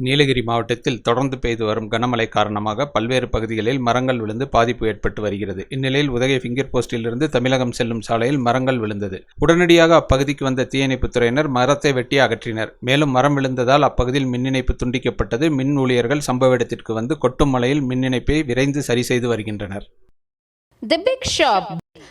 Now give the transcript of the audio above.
நீலகிரி மாவட்டத்தில் தொடர்ந்து பெய்து வரும் கனமழை காரணமாக பல்வேறு பகுதிகளில் மரங்கள் விழுந்து பாதிப்பு ஏற்பட்டு வருகிறது. இந்நிலையில் உதகை ஃபிங்கர் போஸ்டிலிருந்து தமிழகம் செல்லும் சாலையில் மரங்கள் விழுந்தது. உடனடியாக அப்பகுதிக்கு வந்த தீயணைப்புத் துறையினர் மரத்தை வெட்டி அகற்றினர். மேலும் மரம் விழுந்ததால் அப்பகுதியில் மின் இணைப்பு துண்டிக்கப்பட்டது. மின் ஊழியர்கள் சம்பவ இடத்திற்கு வந்து கொட்டும் மழையில் மின் இணைப்பை விரைந்து சரி செய்து வருகின்றனர். The Big Shop